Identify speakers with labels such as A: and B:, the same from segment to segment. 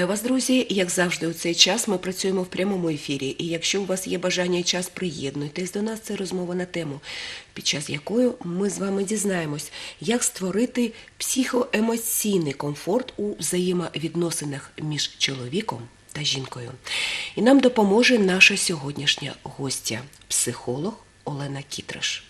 A: Вітаю вас, друзі! Як завжди, у цей час ми працюємо в прямому ефірі. І якщо у вас є бажання і час, приєднуйтесь до нас. Це розмова на тему, під час якої ми з вами дізнаємось, як створити психоемоційний комфорт у взаємовідносинах між чоловіком та жінкою. І нам допоможе наша сьогоднішня гостя, психолог Олена Кітраш.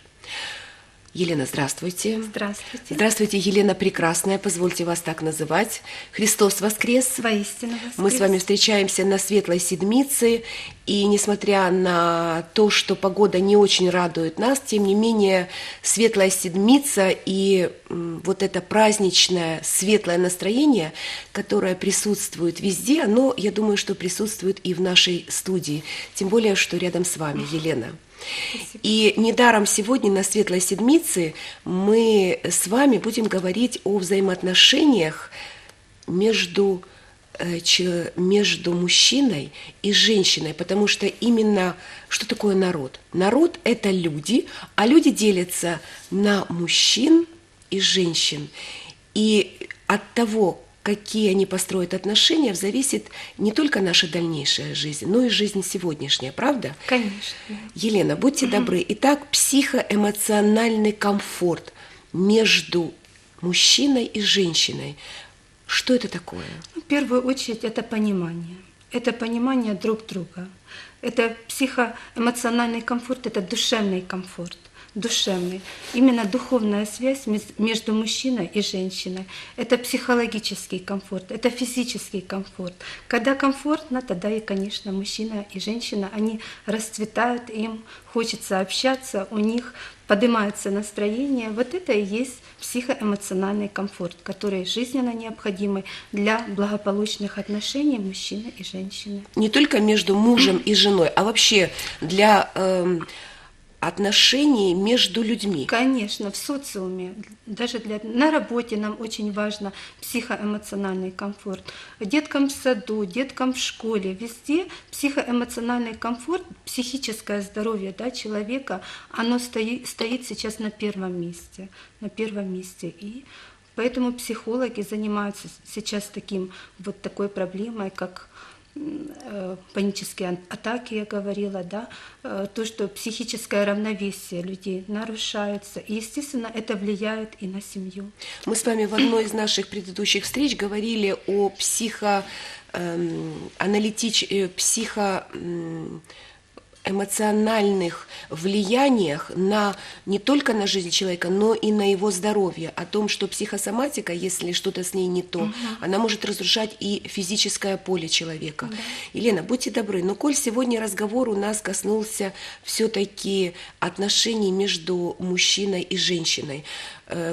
A: Елена, здравствуйте.
B: Здравствуйте.
A: Здравствуйте, Елена Прекрасная, позвольте вас так называть. Христос воскрес.
B: Воистину воскрес.
A: Мы с вами встречаемся на Светлой Седмице, и несмотря на то, что погода не очень радует нас, тем не менее Светлая Седмица и вот это праздничное светлое настроение, которое присутствует везде, оно, я думаю, что присутствует и в нашей студии, тем более, что рядом с вами, Елена. И недаром сегодня на Светлой Седмице мы с вами будем говорить о взаимоотношениях между, э, между мужчиной и женщиной, потому что именно что такое народ? Народ – это люди, а люди делятся на мужчин и женщин. И от того, какие они построят отношения, зависит не только наша дальнейшая жизнь, но и жизнь сегодняшняя, правда?
B: Конечно.
A: Елена, будьте добры. Итак, психоэмоциональный комфорт между мужчиной и женщиной. Что это такое?
B: В первую очередь это понимание. Это понимание друг друга. Это психоэмоциональный комфорт, это душевный комфорт. Душевный. Именно духовная связь между мужчиной и женщиной. Это психологический комфорт, это физический комфорт. Когда комфортно, тогда и, конечно, мужчина и женщина, они расцветают, им хочется общаться, у них поднимается настроение. Вот это и есть психоэмоциональный комфорт, который жизненно необходимый для благополучных отношений мужчины и женщины.
A: Не только между мужем и женой, а вообще для эм, отношений между людьми.
B: Конечно, в социуме, даже для, на работе нам очень важно психоэмоциональный комфорт. Деткам в саду, деткам в школе, везде психоэмоциональный комфорт, психическое здоровье да, человека, оно стоит, стоит сейчас на первом месте. На первом месте. И поэтому психологи занимаются сейчас таким, вот такой проблемой, как панические ан- атаки, я говорила, да, э, то, что психическое равновесие людей нарушается. И, естественно, это влияет и на семью.
A: Мы с вами в одной из наших предыдущих встреч говорили о психо эм, э, психо эмоциональных влияниях на не только на жизнь человека, но и на его здоровье, о том, что психосоматика, если что-то с ней не то, она может разрушать и физическое поле человека. Елена, будьте добры, но коль сегодня разговор у нас коснулся все-таки отношений между мужчиной и женщиной,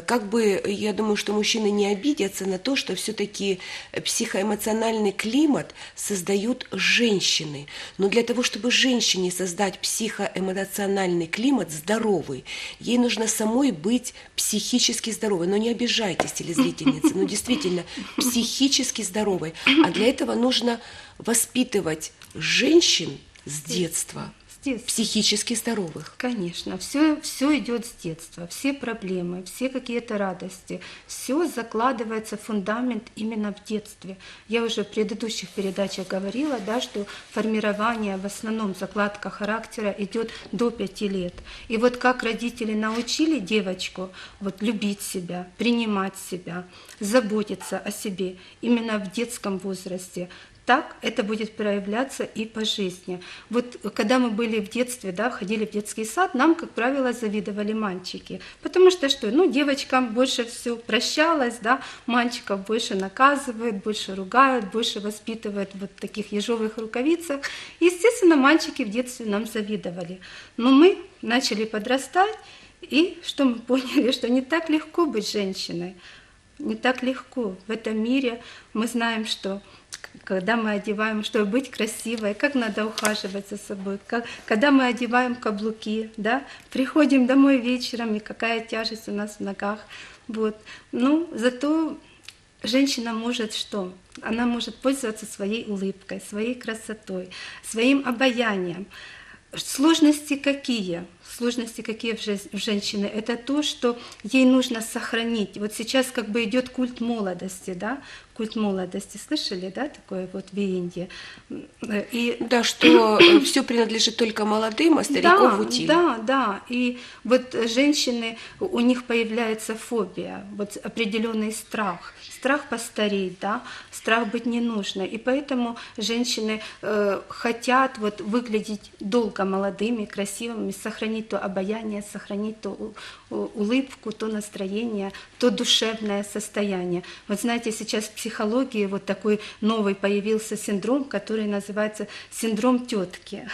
A: как бы я думаю, что мужчины не обидятся на то, что все-таки психоэмоциональный климат создают женщины. Но для того, чтобы женщине создать психоэмоциональный климат здоровый, ей нужно самой быть психически здоровой. Но не обижайтесь, телезрительницы, но действительно психически здоровой. А для этого нужно воспитывать женщин с детства,
B: Детства.
A: психически здоровых.
B: Конечно, все, все идет с детства, все проблемы, все какие-то радости, все закладывается фундамент именно в детстве. Я уже в предыдущих передачах говорила, да, что формирование, в основном закладка характера идет до пяти лет. И вот как родители научили девочку вот, любить себя, принимать себя, заботиться о себе именно в детском возрасте, так это будет проявляться и по жизни. Вот когда мы были в детстве, да, ходили в детский сад, нам, как правило, завидовали мальчики. Потому что что? Ну, девочкам больше все прощалось, да, мальчиков больше наказывают, больше ругают, больше воспитывают вот в таких ежовых рукавицах. Естественно, мальчики в детстве нам завидовали. Но мы начали подрастать, и что мы поняли, что не так легко быть женщиной. Не так легко. В этом мире мы знаем, что когда мы одеваем, чтобы быть красивой, как надо ухаживать за собой, как, когда мы одеваем каблуки, да, приходим домой вечером, и какая тяжесть у нас в ногах. Вот. Ну, зато женщина может что? Она может пользоваться своей улыбкой, своей красотой, своим обаянием. Сложности какие? Сложности какие в жен- в женщины? Это то, что ей нужно сохранить. Вот сейчас как бы идет культ молодости, да? культ молодости. Слышали, да, такое вот в Индии? И
A: Да, что все принадлежит только молодым, а стариков в утиль.
B: Да, да. И вот женщины, у них появляется фобия, вот определенный страх. Страх постареть, да, страх быть не нужно. И поэтому женщины э, хотят вот выглядеть долго молодыми, красивыми, сохранить то обаяние, сохранить то улыбку, то настроение, то душевное состояние. Вот знаете, сейчас в психологии вот такой новый появился синдром, который называется синдром тетки.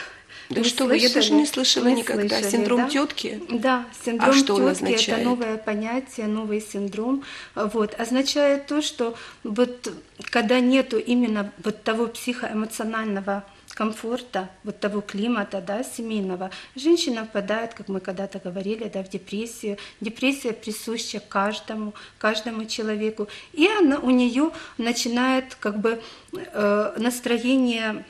A: Да
B: Не
A: что вы, я даже
B: слышали?
A: не слышала никогда. Синдром
B: да?
A: тетки?
B: Да, синдром
A: А что он
B: тетки это новое понятие, новый синдром. Вот, означает то, что вот когда нету именно вот того психоэмоционального комфорта, вот того климата, да, семейного, женщина впадает, как мы когда-то говорили, да, в депрессию. Депрессия присуща каждому, каждому человеку. И она, у нее начинает как бы э, настроение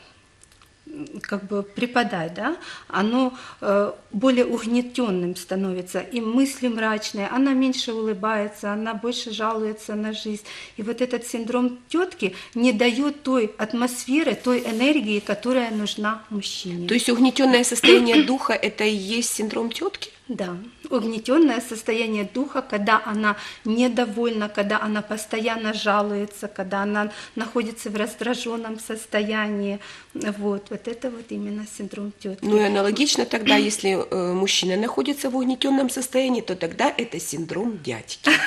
B: как бы припадать, да, оно э, более угнетенным становится, и мысли мрачные, она меньше улыбается, она больше жалуется на жизнь. И вот этот синдром тетки не дает той атмосферы, той энергии, которая нужна мужчине.
A: То есть угнетенное состояние духа это и есть синдром тетки?
B: Да, угнетенное состояние духа, когда она недовольна, когда она постоянно жалуется, когда она находится в раздраженном состоянии. Вот, вот это вот именно синдром тетки.
A: Ну и аналогично тогда, если э, мужчина находится в угнетенном состоянии, то тогда это синдром дядьки.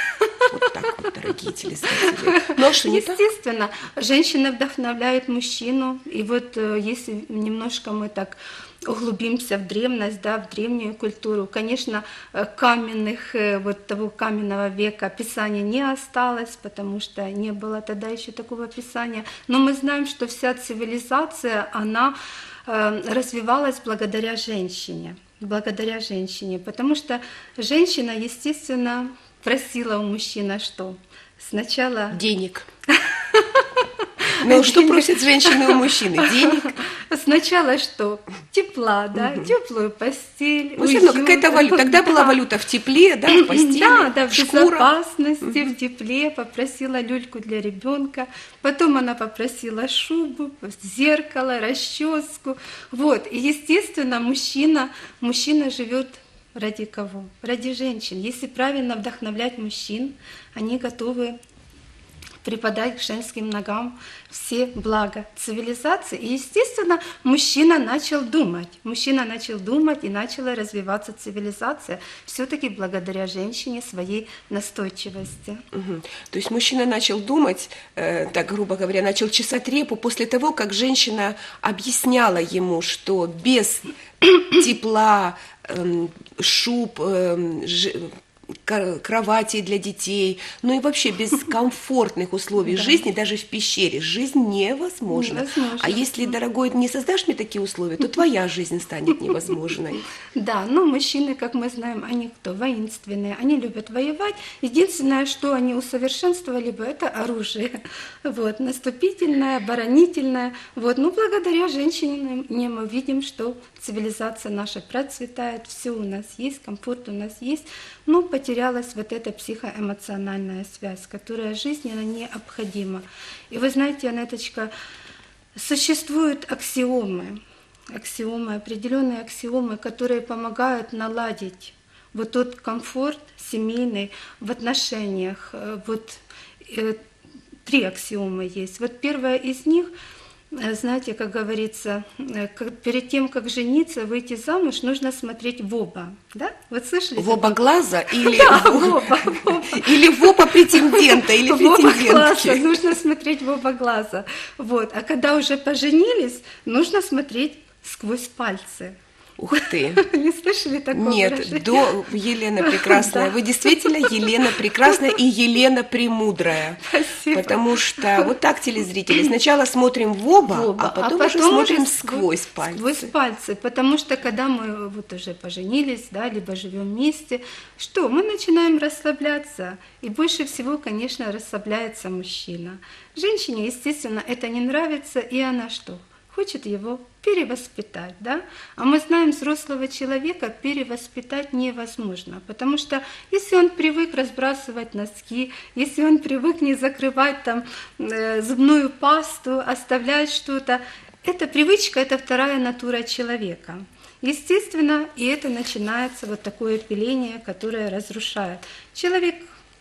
A: Вот так вот, дорогие телезрители. А что не так?
B: Естественно, женщина вдохновляет мужчину, и вот э, если немножко мы так углубимся в древность, да, в древнюю культуру, конечно, э, каменных, э, вот того каменного века писания не осталось, потому что не было тогда еще такого писания, но мы знаем, что вся цивилизация, она э, развивалась благодаря женщине, благодаря женщине, потому что женщина, естественно, просила у мужчины что? Сначала
A: Денег. Ну что просят женщины у мужчины? Денег?
B: Сначала что? Тепла, да, теплую постель.
A: Ну все равно какая-то валюта. Тогда была валюта в тепле, да, в постели,
B: Да, да, в
A: шкура.
B: безопасности, в тепле, попросила люльку для ребенка, потом она попросила шубу, зеркало, расческу. Вот, и естественно, мужчина, мужчина живет ради кого? Ради женщин. Если правильно вдохновлять мужчин, они готовы преподать к женским ногам все блага цивилизации. И, естественно, мужчина начал думать. Мужчина начал думать, и начала развиваться цивилизация все-таки благодаря женщине своей настойчивости.
A: Мгм. То есть мужчина начал думать, э, так грубо говоря, начал чесать репу после того, как женщина объясняла ему, что без тепла, эм, шуб, эм, ж- кроватей для детей, ну и вообще без комфортных условий жизни, даже в пещере, жизнь невозможна. А если, дорогой, не создашь мне такие условия, то твоя жизнь станет невозможной.
B: Да, но мужчины, как мы знаем, они кто? Воинственные, они любят воевать. Единственное, что они усовершенствовали бы, это оружие. Вот, наступительное, оборонительное. Вот, ну, благодаря женщине мы видим, что цивилизация наша процветает, все у нас есть, комфорт у нас есть, но потерялась вот эта психоэмоциональная связь, которая жизненно необходима. И вы знаете, Анеточка, существуют аксиомы, аксиомы, определенные аксиомы, которые помогают наладить вот тот комфорт семейный в отношениях. Э, Вот э, три аксиомы есть. Вот первая из них, знаете, как говорится, э, перед тем, как жениться, выйти замуж, нужно смотреть в оба. Да? Вот слышали?
A: В оба глаза или,
B: Да,
A: в-
B: оба, в оба.
A: или в оба претендента, или
B: в оба глаза, нужно смотреть в оба глаза. Вот. А когда уже поженились, нужно смотреть сквозь пальцы.
A: Ух ты!
B: Не слышали такого
A: Нет,
B: выражения?
A: до Елена Прекрасная.
B: Да.
A: Вы действительно Елена Прекрасная и Елена Премудрая.
B: Спасибо.
A: Потому что вот так, телезрители, сначала смотрим в оба,
B: в оба,
A: а потом, уже смотрим сквозь пальцы.
B: Сквозь пальцы, потому что когда мы вот уже поженились, да, либо живем вместе, что мы начинаем расслабляться, и больше всего, конечно, расслабляется мужчина. Женщине, естественно, это не нравится, и она что? Хочет его перевоспитать, да? А мы знаем, взрослого человека перевоспитать невозможно, потому что если он привык разбрасывать носки, если он привык не закрывать там э, зубную пасту, оставлять что-то, эта привычка – это вторая натура человека. Естественно, и это начинается вот такое пиление, которое разрушает. Человек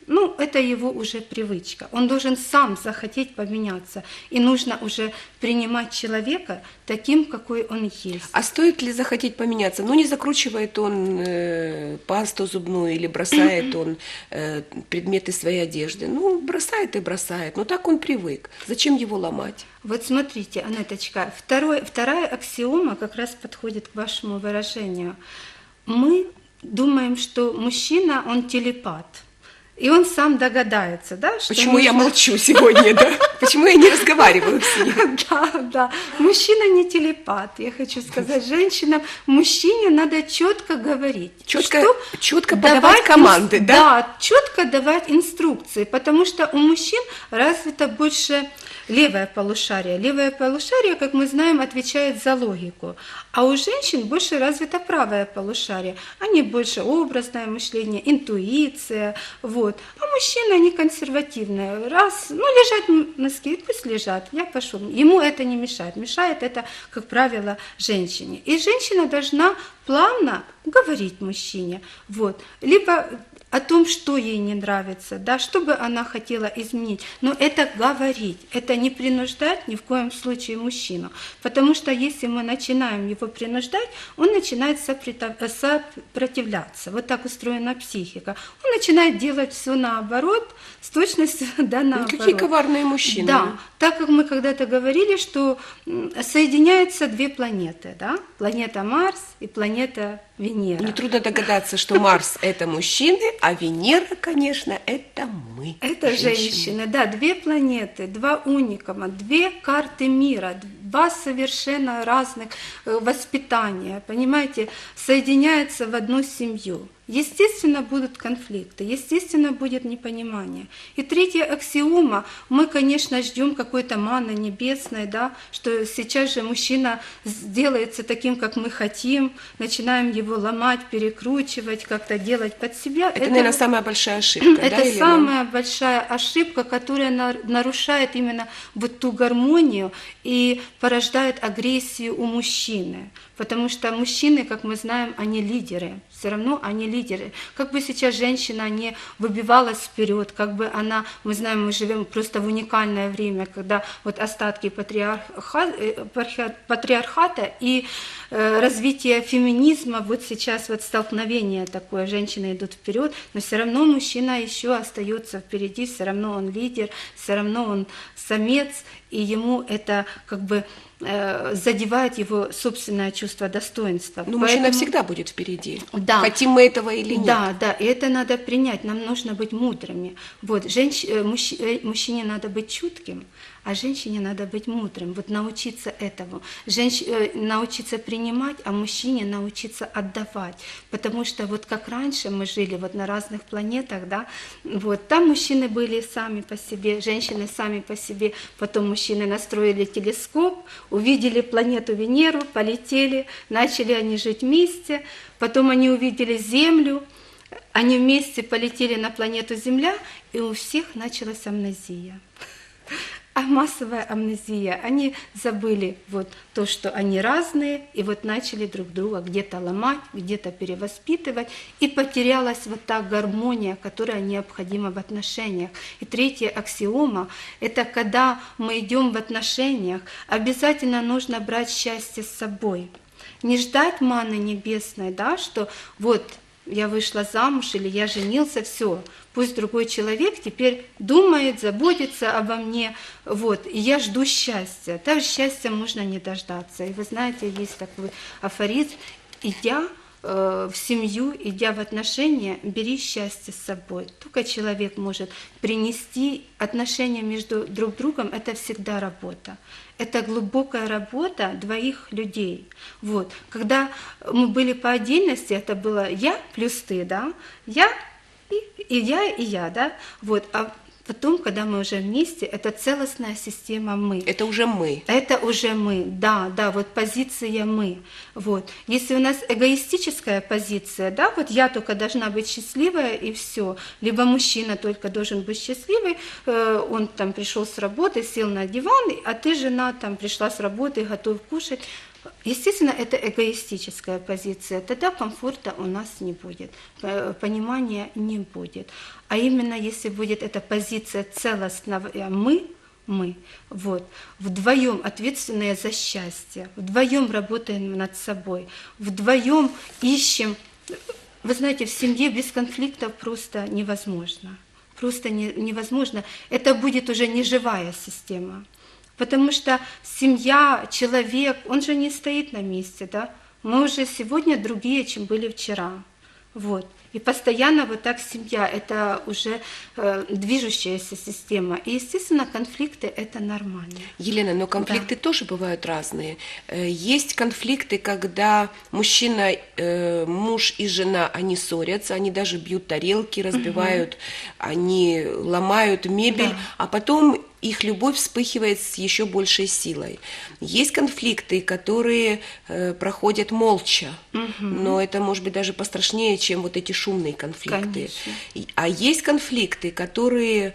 B: ну, это его уже привычка. Он должен сам захотеть поменяться. И нужно уже принимать человека таким, какой он есть.
A: А стоит ли захотеть поменяться? Ну, не закручивает он э, пасту зубную или бросает он э, предметы своей одежды. Ну, бросает и бросает. Но так он привык. Зачем его ломать?
B: Вот смотрите, Анеточка, второй, вторая аксиома как раз подходит к вашему выражению. Мы думаем, что мужчина, он телепат – и он сам догадается, да?
A: Что Почему нужно... я молчу сегодня, да? Почему я не разговариваю с ним?
B: Да, да. Мужчина не телепат, я хочу сказать. Женщинам, мужчине надо четко говорить.
A: Четко, четко подавать команды, да?
B: Да, четко давать инструкции, потому что у мужчин развито больше левое полушарие. Левое полушарие, как мы знаем, отвечает за логику, а у женщин больше развито правое полушарие. Они больше образное мышление, интуиция, вот. А мужчины, они консервативные. Раз, ну, лежать носки, пусть лежат, я пошел. Ему это не мешает. Мешает это, как правило, женщине. И женщина должна плавно говорить мужчине. Вот. Либо о том, что ей не нравится, да, что бы она хотела изменить. Но это говорить, это не принуждать ни в коем случае мужчину. Потому что если мы начинаем его принуждать, он начинает сопротивляться. Вот так устроена психика. Он начинает делать все наоборот, с точностью да, ну, наоборот.
A: Какие коварные мужчины.
B: Да, так как мы когда-то говорили, что соединяются две планеты, да, планета Марс и планета Венера.
A: Нетрудно догадаться, что Марс – это мужчины, а Венера, конечно, это мы.
B: Это женщины. женщины, да, две планеты, два уникума, две карты мира, два совершенно разных э, воспитания, понимаете, соединяются в одну семью. Естественно, будут конфликты, естественно, будет непонимание. И третья аксиома, мы, конечно, ждем какой-то маны небесной, да, что сейчас же мужчина сделается таким, как мы хотим, начинаем его ломать, перекручивать, как-то делать под себя.
A: Это, это наверное, самая большая ошибка.
B: Это да, самая большая ошибка, которая нарушает именно вот ту гармонию и порождает агрессию у мужчины. Потому что мужчины, как мы знаем, они лидеры. Все равно они лидеры. Как бы сейчас женщина не выбивалась вперед, как бы она, мы знаем, мы живем просто в уникальное время, когда вот остатки патриарха, э, патриархата и э, развитие феминизма, вот сейчас вот столкновение такое, женщины идут вперед, но все равно мужчина еще остается впереди, все равно он лидер, все равно он самец, и ему это как бы задевает его собственное чувство достоинства.
A: Ну, мужчина всегда будет впереди. Да. Хотим мы этого или нет.
B: Да, да, и это надо принять. Нам нужно быть мудрыми. Вот, женщ... Э, мужч... Э, мужчине надо быть чутким, а женщине надо быть мудрым, вот научиться этому. Женщ... Э, научиться принимать, а мужчине научиться отдавать. Потому что вот как раньше мы жили вот на разных планетах, да, вот там мужчины были сами по себе, женщины сами по себе, потом мужчины настроили телескоп, увидели планету Венеру, полетели, начали они жить вместе, потом они увидели Землю, они вместе полетели на планету Земля, и у всех началась амнезия а массовая амнезия. Они забыли вот то, что они разные, и вот начали друг друга где-то ломать, где-то перевоспитывать, и потерялась вот та гармония, которая необходима в отношениях. И третья аксиома – это когда мы идем в отношениях, обязательно нужно брать счастье с собой. Не ждать маны небесной, да, что вот я вышла замуж или я женился, все, пусть другой человек теперь думает, заботится обо мне, вот, и я жду счастья. Так счастья можно не дождаться. И вы знаете, есть такой афоризм, идя э, в семью, идя в отношения, бери счастье с собой. Только человек может принести отношения между друг другом, это всегда работа это глубокая работа двоих людей. Вот. Когда мы были по отдельности, это было я плюс ты, да, я и, я, и я, да, вот, а Потом, когда мы уже вместе, это целостная система мы.
A: Это уже мы.
B: Это уже мы, да, да, вот позиция мы. Вот. Если у нас эгоистическая позиция, да, вот я только должна быть счастливая и все, либо мужчина только должен быть счастливый, э, он там пришел с работы, сел на диван, а ты, жена, там пришла с работы, готов кушать. Естественно, это эгоистическая позиция. Тогда комфорта у нас не будет, понимания не будет. А именно, если будет эта позиция целостного мы, мы, вот, вдвоем ответственные за счастье, вдвоем работаем над собой, вдвоем ищем. Вы знаете, в семье без конфликтов просто невозможно. Просто не- невозможно. Это будет уже не живая система. Потому что семья, человек, он же не стоит на месте, да? Мы уже сегодня другие, чем были вчера. Вот. И постоянно вот так семья, это уже э, движущаяся система. И, естественно, конфликты – это нормально.
A: Елена, но конфликты тоже бывают разные. Э, Есть конфликты, когда мужчина, э, муж и жена, они ссорятся, они даже бьют тарелки, разбивают, они ломают мебель,
B: Да.
A: а потом их любовь вспыхивает с еще большей силой. Есть конфликты, которые э, проходят молча, но это может быть даже пострашнее, чем вот эти шумные конфликты.
B: Конечно.
A: А есть конфликты, которые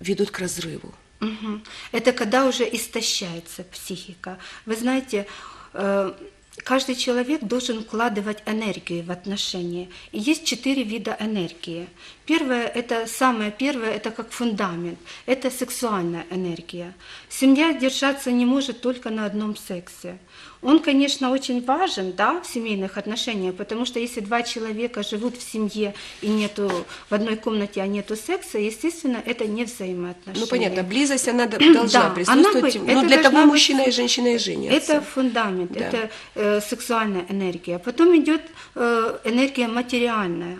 A: ведут к разрыву.
B: Мгм. Это когда уже истощается психика. Вы знаете, э, каждый человек должен вкладывать энергию в отношения. И есть четыре вида энергии. Первое, это самое первое, это как фундамент. Это сексуальная энергия. Семья держаться не может только на одном сексе. Он, конечно, очень важен да, в семейных отношениях, потому что если два человека живут в семье и нету в одной комнате, а нету секса, естественно, это не взаимоотношения.
A: Ну, понятно, близость, она должна
B: Да,
A: присутствовать.
B: она быть-
A: ну,
B: это
A: для того
B: быть-
A: мужчина и женщина и женятся.
B: Это фундамент,
A: Да.
B: это э, сексуальная энергия. Потом идет э, энергия материальная.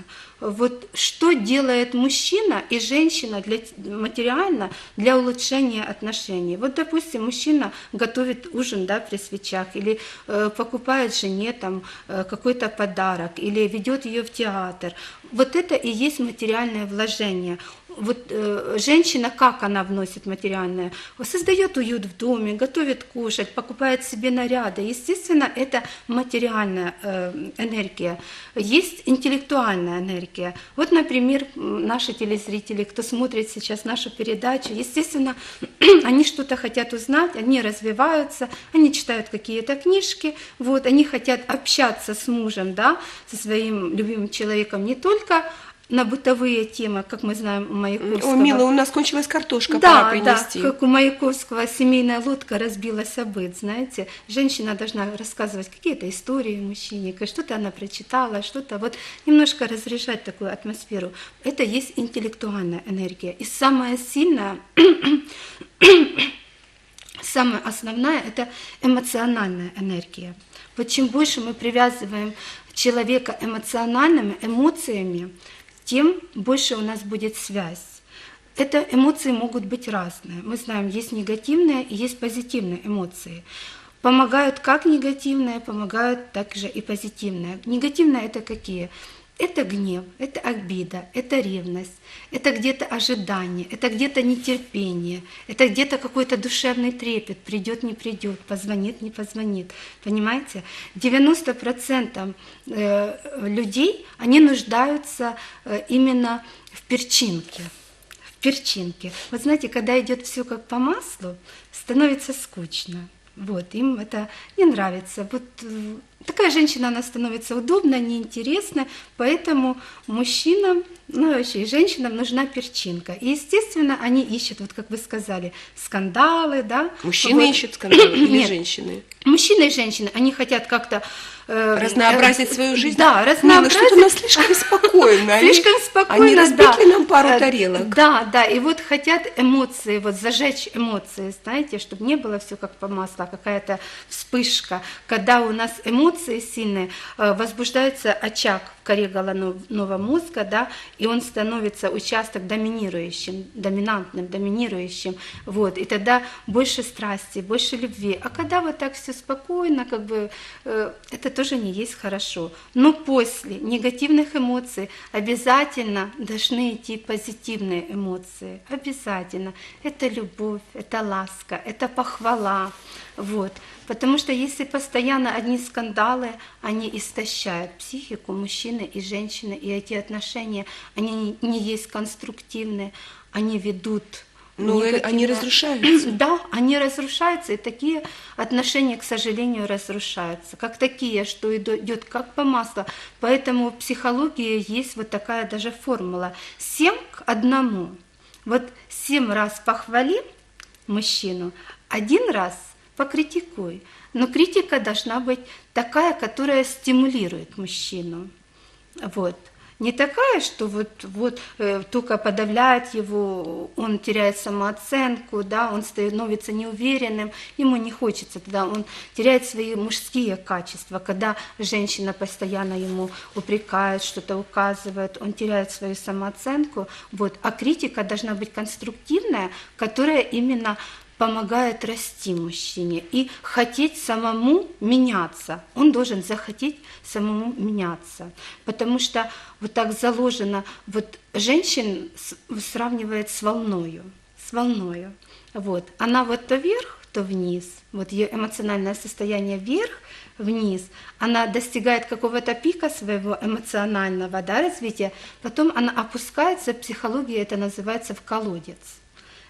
B: Вот что делает мужчина и женщина для, материально для улучшения отношений? Вот, допустим, мужчина готовит ужин да, при свечах или э, покупает жене там, э, какой-то подарок или ведет ее в театр. Вот это и есть материальное вложение. Вот э, женщина, как она вносит материальное? Создает уют в доме, готовит кушать, покупает себе наряды. Естественно, это материальная э, энергия. Есть интеллектуальная энергия. Вот, например, наши телезрители, кто смотрит сейчас нашу передачу, естественно, они что-то хотят узнать, они развиваются, они читают какие-то книжки, вот, они хотят общаться с мужем, да, со своим любимым человеком не только на бытовые темы, как мы знаем у Маяковского.
A: О, мило, у нас кончилась картошка,
B: Да,
A: пора
B: да,
A: принести.
B: как у Маяковского семейная лодка разбилась о быт, знаете. Женщина должна рассказывать какие-то истории мужчине, что-то она прочитала, что-то вот немножко разряжать такую атмосферу. Это есть интеллектуальная энергия. И самая сильная, самая основная – это эмоциональная энергия. Вот чем больше мы привязываем человека эмоциональными эмоциями, тем больше у нас будет связь. Это эмоции могут быть разные. Мы знаем, есть негативные и есть позитивные эмоции. Помогают как негативные, помогают также и позитивные. Негативные это какие? Это гнев, это обида, это ревность, это где-то ожидание, это где-то нетерпение, это где-то какой-то душевный трепет, придет, не придет, позвонит, не позвонит. Понимаете? 90% э, людей, они нуждаются э, именно в перчинке в перчинке. Вот знаете, когда идет все как по маслу, становится скучно. Вот, им это не нравится. Вот э, такая женщина, она становится удобна, неинтересна, поэтому мужчинам, ну и вообще и женщинам нужна перчинка. И, естественно, они ищут, вот как вы сказали, скандалы, да.
A: Мужчины
B: Вот.
A: ищут скандалы или
B: Нет,
A: женщины?
B: Мужчины и женщины, они хотят как-то... э,
A: Разнообразить
B: э,
A: свою жизнь?
B: Да, разнообразить.
A: что-то у нас слишком спокойно.
B: Слишком спокойно,
A: Они разбить
B: да.
A: ли нам пару
B: Э,
A: тарелок?
B: Да, да, и вот хотят эмоции, вот зажечь эмоции, знаете, чтобы не было все как по маслу, а какая-то вспышка. Когда у нас эмоции сильные, возбуждается очаг в коре головного мозга, да, и он становится участок доминирующим, доминантным, доминирующим, вот, и тогда больше страсти, больше любви. А когда вот так все спокойно, как бы, это тоже не есть хорошо. Но после негативных эмоций обязательно должны идти позитивные эмоции, обязательно. Это любовь, это ласка, это похвала, вот. Потому что если постоянно одни скандалы, они истощают психику мужчины и женщины, и эти отношения, они не есть конструктивные, они ведут
A: ну,
B: негативно.
A: они разрушаются.
B: Да, они разрушаются, и такие отношения, к сожалению, разрушаются, как такие, что идет как по маслу. Поэтому в психологии есть вот такая даже формула. Семь к одному. Вот семь раз похвали мужчину, один раз – покритикуй. Но критика должна быть такая, которая стимулирует мужчину. Вот. Не такая, что вот, вот э, только подавляет его, он теряет самооценку, да, он становится неуверенным, ему не хочется тогда, он теряет свои мужские качества, когда женщина постоянно ему упрекает, что-то указывает, он теряет свою самооценку, вот, а критика должна быть конструктивная, которая именно помогает расти мужчине и хотеть самому меняться. Он должен захотеть самому меняться, потому что вот так заложено, вот женщин сравнивает с волною, с волною. Вот. Она вот то вверх, то вниз. Вот ее эмоциональное состояние вверх, вниз. Она достигает какого-то пика своего эмоционального да, развития, потом она опускается, в психологии это называется в колодец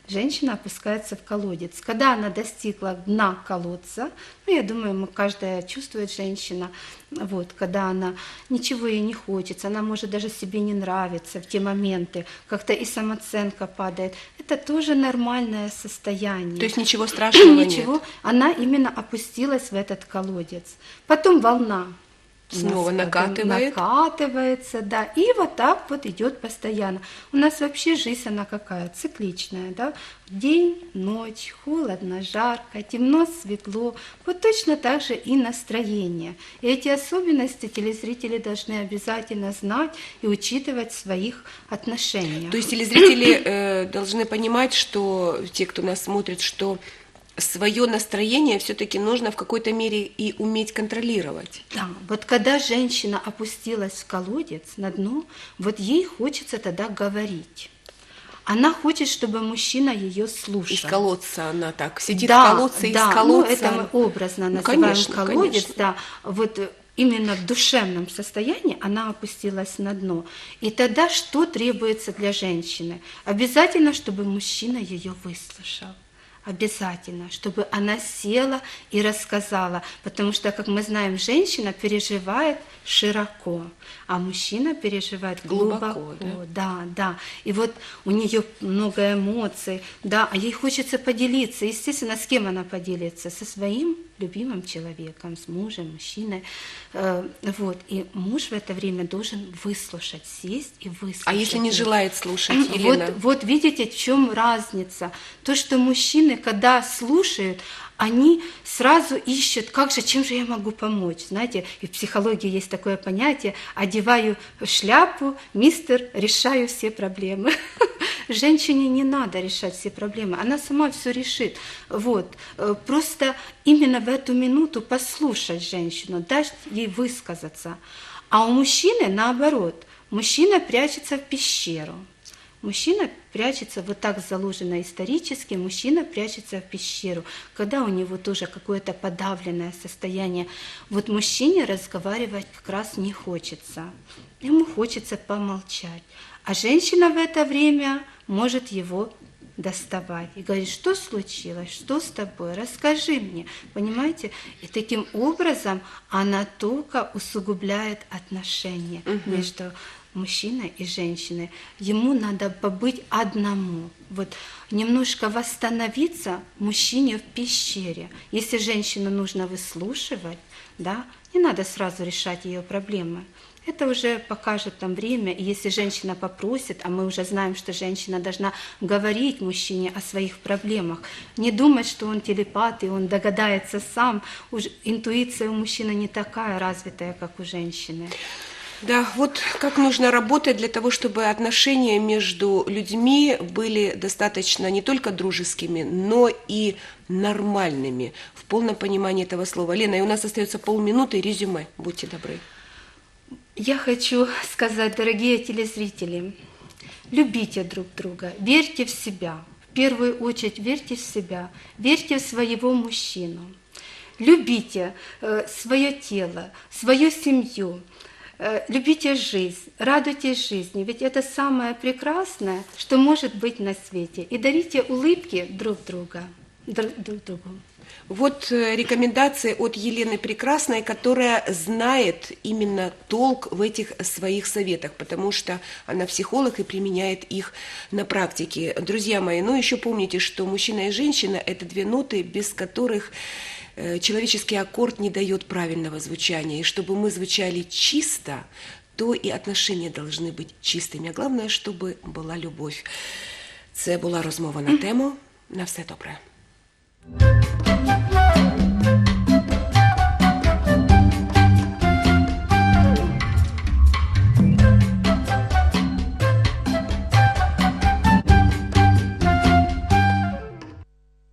B: женщина опускается в колодец. Когда она достигла дна колодца, ну, я думаю, мы, каждая чувствует женщина, вот, когда она ничего ей не хочется, она может даже себе не нравиться в те моменты, как-то и самооценка падает. Это тоже нормальное состояние.
A: То есть ничего страшного
B: ничего,
A: нет?
B: Она именно опустилась в этот колодец. Потом волна
A: снова накатывает.
B: накатывается, да, и вот так вот идет постоянно. У нас вообще жизнь она какая цикличная, да, день, ночь, холодно, жарко, темно, светло, вот точно так же и настроение. И эти особенности телезрители должны обязательно знать и учитывать в своих отношениях.
A: То есть телезрители э, должны понимать, что те, кто нас смотрит, что свое настроение все-таки нужно в какой-то мере и уметь контролировать.
B: Да, вот когда женщина опустилась в колодец на дно, вот ей хочется тогда говорить. Она хочет, чтобы мужчина ее слушал.
A: Из колодца она так сидит
B: да,
A: в колодце,
B: да,
A: из колодца.
B: Ну, это мы образно
A: ну,
B: называем
A: конечно,
B: колодец,
A: конечно.
B: да. Вот именно в душевном состоянии она опустилась на дно. И тогда что требуется для женщины? Обязательно, чтобы мужчина ее выслушал обязательно, чтобы она села и рассказала, потому что, как мы знаем, женщина переживает широко, а мужчина переживает глубоко. глубоко да? да, да. И вот у нее много эмоций, да, а ей хочется поделиться. Естественно, с кем она поделится? Со своим любимым человеком, с мужем, мужчиной. Э, вот. И муж в это время должен выслушать, сесть и выслушать.
A: А если не желает слушать, Елена?
B: Вот, вот видите, в чем разница. То, что мужчины, когда слушают, они сразу ищут, как же, чем же я могу помочь. Знаете, и в психологии есть такое понятие, одеваю шляпу, мистер, решаю все проблемы. Женщине не надо решать все проблемы, она сама все решит. Вот. Э, просто именно в эту минуту послушать женщину, дать ей высказаться. А у мужчины наоборот, мужчина прячется в пещеру. Мужчина прячется вот так заложено исторически, мужчина прячется в пещеру, когда у него тоже какое-то подавленное состояние. Вот мужчине разговаривать как раз не хочется, ему хочется помолчать. А женщина в это время может его доставать и говорит, что случилось, что с тобой, расскажи мне, понимаете? И таким образом она только усугубляет отношения угу. между мужчина и женщины, ему надо побыть одному. Вот немножко восстановиться мужчине в пещере. Если женщину нужно выслушивать, да, не надо сразу решать ее проблемы. Это уже покажет там время, и если женщина попросит, а мы уже знаем, что женщина должна говорить мужчине о своих проблемах, не думать, что он телепат, и он догадается сам. Уж интуиция у мужчины не такая развитая, как у женщины.
A: Да, вот как нужно работать для того, чтобы отношения между людьми были достаточно не только дружескими, но и нормальными, в полном понимании этого слова. Лена, и у нас остается полминуты, резюме, будьте добры.
B: Я хочу сказать, дорогие телезрители, любите друг друга, верьте в себя. В первую очередь верьте в себя, верьте в своего мужчину. Любите э, свое тело, свою семью, любите жизнь, радуйтесь жизни, ведь это самое прекрасное, что может быть на свете. И дарите улыбки друг друга, друг, друг другу.
A: Вот э, рекомендации от Елены Прекрасной, которая знает именно толк в этих своих советах, потому что она психолог и применяет их на практике. Друзья мои, ну еще помните, что мужчина и женщина – это две ноты, без которых э, человеческий аккорд не дает правильного звучания. И чтобы мы звучали чисто, то и отношения должны быть чистыми. А главное, чтобы была любовь. Це була розмова на тему. На все добре.